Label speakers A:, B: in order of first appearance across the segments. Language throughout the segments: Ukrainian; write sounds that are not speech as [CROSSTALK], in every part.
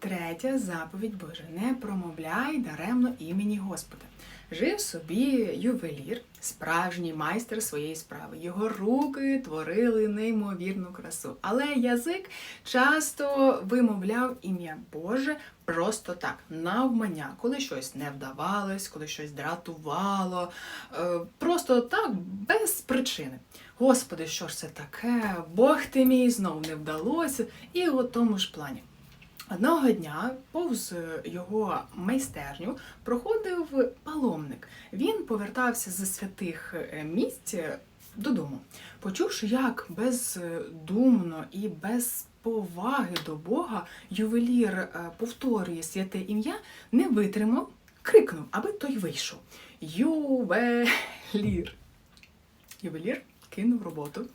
A: Третя заповідь Божа не промовляй даремно імені Господа. Жив собі ювелір, справжній майстер своєї справи. Його руки творили неймовірну красу, але язик часто вимовляв ім'я Боже просто так, навмання, коли щось не вдавалось, коли щось дратувало, е, просто так, без причини. Господи, що ж це таке? Бог ти мій знов не вдалося, і у тому ж плані. Одного дня повз його майстерню проходив паломник. Він повертався зі святих е, місць додому. Почувши, як бездумно і без поваги до Бога ювелір е, повторює святе ім'я, не витримав, крикнув, аби той вийшов. Ювелір. Ювелір кинув роботу,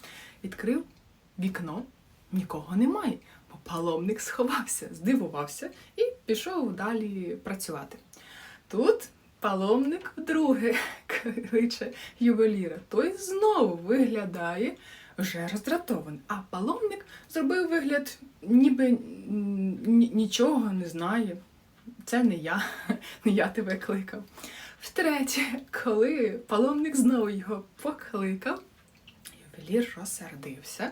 A: відкрив вікно, нікого немає. Паломник сховався, здивувався і пішов далі працювати. Тут паломник вдруге [LAUGHS] кличе ювеліра. Той знову виглядає вже роздратований. А паломник зробив вигляд, ніби нічого не знає. Це не я, [LAUGHS] не я тебе кликав. Втретє, коли паломник знову його покликав, ювелір розсердився.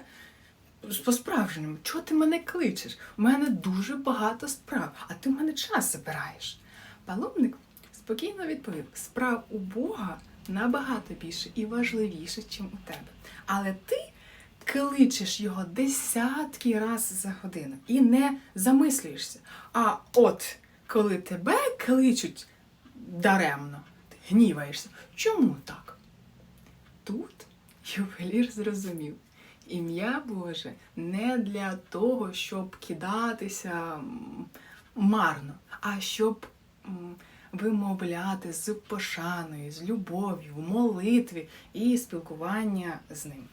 A: По-справжньому, чого ти мене кличеш? У мене дуже багато справ, а ти в мене час забираєш. Паломник спокійно відповів: справ у Бога набагато більше і важливіше, ніж у тебе. Але ти кличеш його десятки разів за годину і не замислюєшся. А от коли тебе кличуть даремно, ти гніваєшся. Чому так? Тут ювелір зрозумів. Ім'я Боже не для того, щоб кидатися марно, а щоб вимовляти з пошаною, з любов'ю, молитві і спілкування з ним.